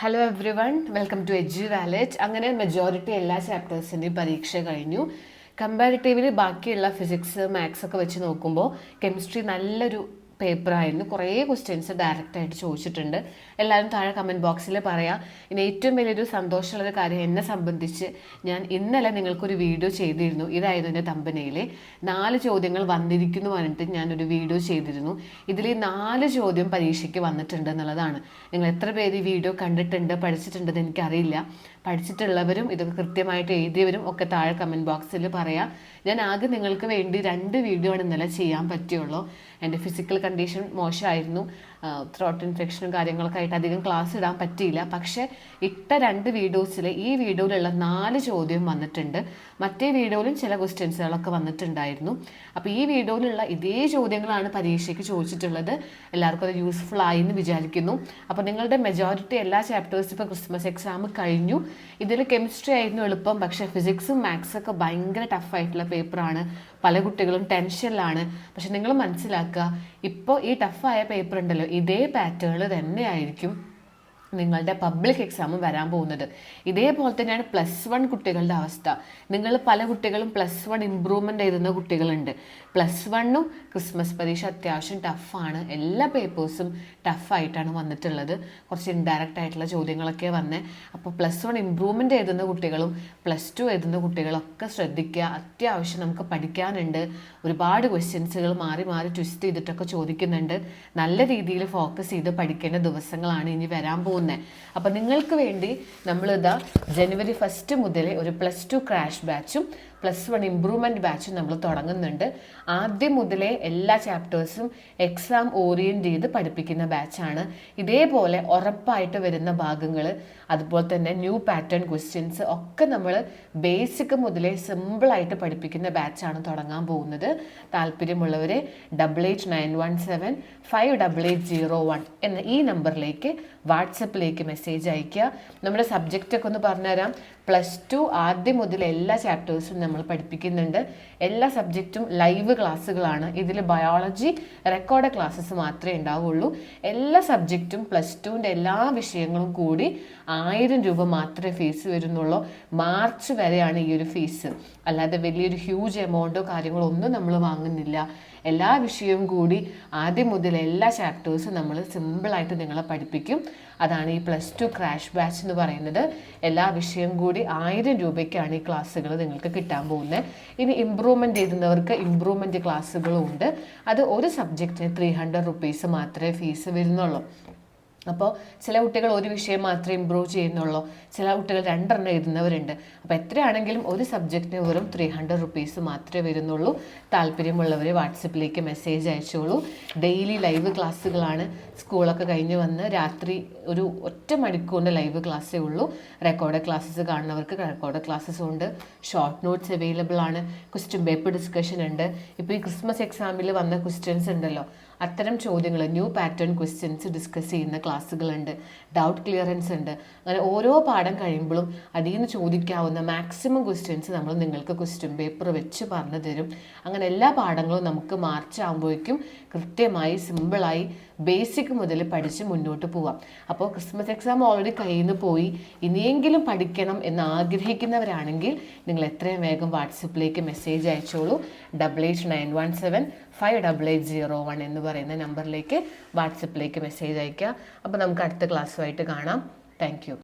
Hello everyone welcome to edge wallet അങ്ങനെ majority എല്ലാ ചാപ്റ്റേഴ്സിന്റെയും പരീക്ഷ കഴിഞ്ഞു. കമ്പാരിറ്റീവ്ലി ബാക്കിയുള്ള ഫിസിക്സ് മാത്സ് ഒക്കെ വെച്ച് നോക്കുമ്പോൾ കെമിസ്ട്രി നല്ലൊരു പേപ്പറായിരുന്നു കുറേ ക്വസ്റ്റ്യൻസ് ഡയറക്റ്റായിട്ട് ചോദിച്ചിട്ടുണ്ട്. എല്ലാവരും താഴെ കമന്റ് ബോക്സിൽ പറയാം. ഇനി ഏറ്റവും വലിയൊരു സന്തോഷമുള്ളൊരു കാര്യം എന്നെ സംബന്ധിച്ച് ഞാൻ ഇന്നലെ നിങ്ങൾക്കൊരു വീഡിയോ ചെയ്തിരുന്നു. ഇതായിരുന്നു എന്റെ തമ്പനയിൽ നാല് ചോദ്യങ്ങൾ വന്നിരിക്കുന്നു പറഞ്ഞിട്ട് ഞാനൊരു വീഡിയോ ചെയ്തിരുന്നു. ഇതിൽ നാല് ചോദ്യം പരീക്ഷയ്ക്ക് വന്നിട്ടുണ്ട് എന്നുള്ളതാണ്. നിങ്ങൾ എത്ര പേര് ഈ വീഡിയോ കണ്ടിട്ടുണ്ട് പഠിച്ചിട്ടുണ്ടെന്ന് എനിക്കറിയില്ല. പഠിച്ചിട്ടുള്ളവരും ഇതൊക്കെ കൃത്യമായിട്ട് എഴുതിയവരും ഒക്കെ താഴെ കമന്റ് ബോക്സിൽ പറയാം. ഞാൻ ആകെ നിങ്ങൾക്ക് വേണ്ടി രണ്ട് വീഡിയോ ആണ് ഇന്നലെ ചെയ്യാൻ പറ്റുള്ളൂ എന്റെ ഫിസിക്കൽ കണ്ടീഷൻ മോശമായിരുന്നു. ത്രോട്ട് ഇൻഫെക്ഷനും കാര്യങ്ങളൊക്കെ ആയിട്ട് അധികം ക്ലാസ് ഇടാൻ പറ്റിയില്ല. പക്ഷേ ഇട്ട രണ്ട് വീഡിയോസിൽ ഈ വീഡിയോയിലുള്ള നാല് ചോദ്യം വന്നിട്ടുണ്ട്. മറ്റേ വീഡിയോയിലും ചില ക്വസ്റ്റ്യൻസുകളൊക്കെ വന്നിട്ടുണ്ടായിരുന്നു. അപ്പോൾ ഈ വീഡിയോയിലുള്ള ഇതേ ചോദ്യങ്ങളാണ് പരീക്ഷയ്ക്ക് ചോദിച്ചിട്ടുള്ളത്. എല്ലാവർക്കും അത് യൂസ്ഫുൾ ആയി എന്ന് വിചാരിക്കുന്നു. അപ്പോൾ നിങ്ങളുടെ മെജോറിറ്റി എല്ലാ ചാപ്റ്റേഴ്സും ഇപ്പോൾ ക്രിസ്മസ് എക്സാം കഴിഞ്ഞു. ഇതിൽ കെമിസ്ട്രി ആയിരുന്നു എളുപ്പം. പക്ഷേ ഫിസിക്സും മാത്സൊക്കെ ഭയങ്കര ടഫായിട്ടുള്ള പേപ്പറാണ് പല കുട്ടികളും ടെൻഷനിലാണ്. പക്ഷെ നിങ്ങൾ മനസ്സിലാക്കുക ഇപ്പോൾ ഈ ടഫായ പേപ്പർ ഉണ്ടല്ലോ ഇതേ പാറ്റേൺ തന്നെയായിരിക്കും നിങ്ങളുടെ പബ്ലിക് എക്സാമും വരാൻ പോകുന്നത്. ഇതേപോലെ തന്നെയാണ് പ്ലസ് വൺ കുട്ടികളുടെ അവസ്ഥ. നിങ്ങൾ പല കുട്ടികളും പ്ലസ് വൺ ഇമ്പ്രൂവ്മെന്റ് എഴുതുന്ന കുട്ടികളുണ്ട്. പ്ലസ് വണ്ണും ക്രിസ്മസ് പരീക്ഷ അത്യാവശ്യം ടഫാണ് എല്ലാ പേപ്പേഴ്സും ടഫായിട്ടാണ് വന്നിട്ടുള്ളത്. കുറച്ച് ഇൻഡയറക്റ്റ് ആയിട്ടുള്ള ചോദ്യങ്ങളൊക്കെ വന്നേ. അപ്പോൾ പ്ലസ് വൺ ഇമ്പ്രൂവ്മെന്റ് എഴുതുന്ന കുട്ടികളും പ്ലസ് ടു എഴുതുന്ന കുട്ടികളൊക്കെ ശ്രദ്ധിക്കുക. അത്യാവശ്യം നമുക്ക് പഠിക്കാനുണ്ട്. ഒരുപാട് ക്വസ്റ്റ്യൻസുകൾ മാറി മാറി ട്വിസ്റ്റ് ചെയ്തിട്ടൊക്കെ ചോദിക്കുന്നുണ്ട്. നല്ല രീതിയിൽ ഫോക്കസ് ചെയ്ത് പഠിക്കേണ്ട ദിവസങ്ങളാണ് ഇനി വരാൻ പോകുന്നത്. അപ്പം നിങ്ങൾക്ക് വേണ്ടി നമ്മളിതാ ജനുവരി ഫസ്റ്റ് മുതൽ ഒരു പ്ലസ് ടു ക്രാഷ് ബാച്ചും പ്ലസ് വൺ ഇമ്പ്രൂവ്മെന്റ് ബാച്ച് നമ്മൾ തുടങ്ങുന്നുണ്ട്. ആദ്യം മുതലേ എല്ലാ ചാപ്റ്റേഴ്സും എക്സാം ഓറിയന്റ് ചെയ്ത് പഠിപ്പിക്കുന്ന ബാച്ചാണ് ഇതേപോലെ ഉറപ്പായിട്ട് വരുന്ന ഭാഗങ്ങൾ അതുപോലെ തന്നെ ന്യൂ പാറ്റേൺ ക്വസ്റ്റ്യൻസ് ഒക്കെ നമ്മൾ ബേസിക് മുതലേ സിമ്പിളായിട്ട് പഠിപ്പിക്കുന്ന ബാച്ചാണ് തുടങ്ങാൻ പോകുന്നത്. താല്പര്യമുള്ളവർ double eight nine one seven five double eight zero one എന്ന ഈ നമ്പറിലേക്ക് വാട്സപ്പിലേക്ക് മെസ്സേജ് അയയ്ക്കുക. നമ്മുടെ സബ്ജക്റ്റൊക്കെ ഒന്ന് പറഞ്ഞുതരാം. പ്ലസ് ടു ആദ്യം മുതൽ എല്ലാ ചാപ്റ്റേഴ്സും നമ്മൾ പഠിപ്പിക്കുന്നുണ്ട്. എല്ലാ സബ്ജക്റ്റും ലൈവ് ക്ലാസ്സുകളാണ് ഇതിൽ ബയോളജി റെക്കോർഡ് ക്ലാസ്സസ് മാത്രമേ ഉണ്ടാവുള്ളൂ. എല്ലാ സബ്ജക്റ്റും പ്ലസ് ടുവിന്റെ എല്ലാ വിഷയങ്ങളും കൂടി ആയിരം രൂപ മാത്രമേ ഫീസ് വരുന്നുള്ളൂ. മാർച്ച് വരെയാണ് ഈ ഒരു ഫീസ് അല്ലാതെ വലിയൊരു ഹ്യൂജ് എമൗണ്ടോ കാര്യങ്ങളോ ഒന്നും നമ്മൾ വാങ്ങുന്നില്ല. എല്ലാ വിഷയവും കൂടി ആദ്യം മുതൽ എല്ലാ ചാപ്റ്റേഴ്സും നമ്മൾ സിമ്പിളായിട്ട് നിങ്ങളെ പഠിപ്പിക്കും. അതാണ് ഈ പ്ലസ് ടു ക്രാഷ് ബാച്ച് എന്ന് പറയുന്നത്. എല്ലാ വിഷയം കൂടി ആയിരം രൂപയ്ക്കാണ് ഈ ക്ലാസ്സുകൾ നിങ്ങൾക്ക് കിട്ടാൻ പോകുന്നത്. ഇനി ഇമ്പ്രൂവ്മെന്റ് ചെയ്യുന്നവർക്ക് ഇമ്പ്രൂവ്മെന്റ് ക്ലാസ്സുകളും ഉണ്ട് അത് ഒരു സബ്ജക്റ്റിന് ത്രീ ഹൺഡ്രഡ് റുപ്പീസ് മാത്രമേ ഫീസ് വരുന്നുള്ളൂ. അപ്പോൾ ചില കുട്ടികൾ ഒരു വിഷയം മാത്രമേ ഇമ്പ്രൂവ് ചെയ്യുന്നുള്ളൂ. ചില കുട്ടികൾ രണ്ടെണ്ണം എഴുതുന്നവരുണ്ട്. അപ്പോൾ എത്രയാണെങ്കിലും ഒരു സബ്ജക്റ്റിന് വെറും ത്രീ ഹൺഡ്രഡ് റുപ്പീസ് മാത്രമേ വരുന്നുള്ളൂ. താല്പര്യമുള്ളവർ വാട്സപ്പിലേക്ക് മെസ്സേജ് അയച്ചോളൂ. ഡെയിലി ലൈവ് ക്ലാസ്സുകളാണ് സ്കൂളൊക്കെ കഴിഞ്ഞ് വന്ന് രാത്രി ഒരു ഒറ്റ മണിക്കൂറിന്റെ ലൈവ് ക്ലാസ്സേ ഉള്ളൂ. റെക്കോർഡ് ക്ലാസ്സസ് കാണുന്നവർക്ക് റെക്കോർഡ് ക്ലാസ്സസും ഉണ്ട്. ഷോർട്ട് നോട്ട്സ് അവൈലബിൾ ആണ്. ക്വസ്റ്റ്യൻ പേപ്പർ ഡിസ്കഷൻ ഉണ്ട്. ഇപ്പോൾ ഈ ക്രിസ്മസ് എക്സാമിൽ വന്ന ക്വസ്റ്റ്യൻസ് ഉണ്ടല്ലോ. അത്തരം ചോദ്യങ്ങൾ ന്യൂ പാറ്റേൺ ക്വസ്റ്റ്യൻസ് ഡിസ്കസ് ചെയ്യുന്ന ക്ലാസ്സുകളുണ്ട്. ഡൗട്ട് ക്ലിയറൻസ് ഉണ്ട്. അങ്ങനെ ഓരോ പാഠം കഴിയുമ്പോഴും അതിൽ നിന്ന് ചോദിക്കാവുന്ന മാക്സിമം ക്വസ്റ്റ്യൻസ് നമ്മൾ നിങ്ങൾക്ക് ക്വസ്റ്റ്യൻ പേപ്പർ വെച്ച് പറഞ്ഞു തരും. അങ്ങനെ എല്ലാ പാഠങ്ങളും നമുക്ക് മാർച്ച് ആകുമ്പോഴേക്കും കൃത്യമായി സിമ്പിളായി ബേസിക് മുതൽ പഠിച്ച് മുന്നോട്ട് പോവാം. അപ്പോൾ ക്രിസ്മസ് എക്സാം ഓൾറെഡി കയ്യിൽ നിന്ന് പോയി. ഇനിയെങ്കിലും പഠിക്കണം എന്ന് ആഗ്രഹിക്കുന്നവരാണെങ്കിൽ നിങ്ങൾ എത്രയും വേഗം വാട്സപ്പിലേക്ക് മെസ്സേജ് അയച്ചോളൂ. Double eight nine one seven five double eight zero one എന്ന് പറയുന്ന നമ്പറിലേക്ക് വാട്സപ്പിലേക്ക് മെസ്സേജ് അയയ്ക്കുക. അപ്പോൾ നമുക്ക് അടുത്ത ക്ലാസ്സുമായിട്ട് കാണാം. താങ്ക്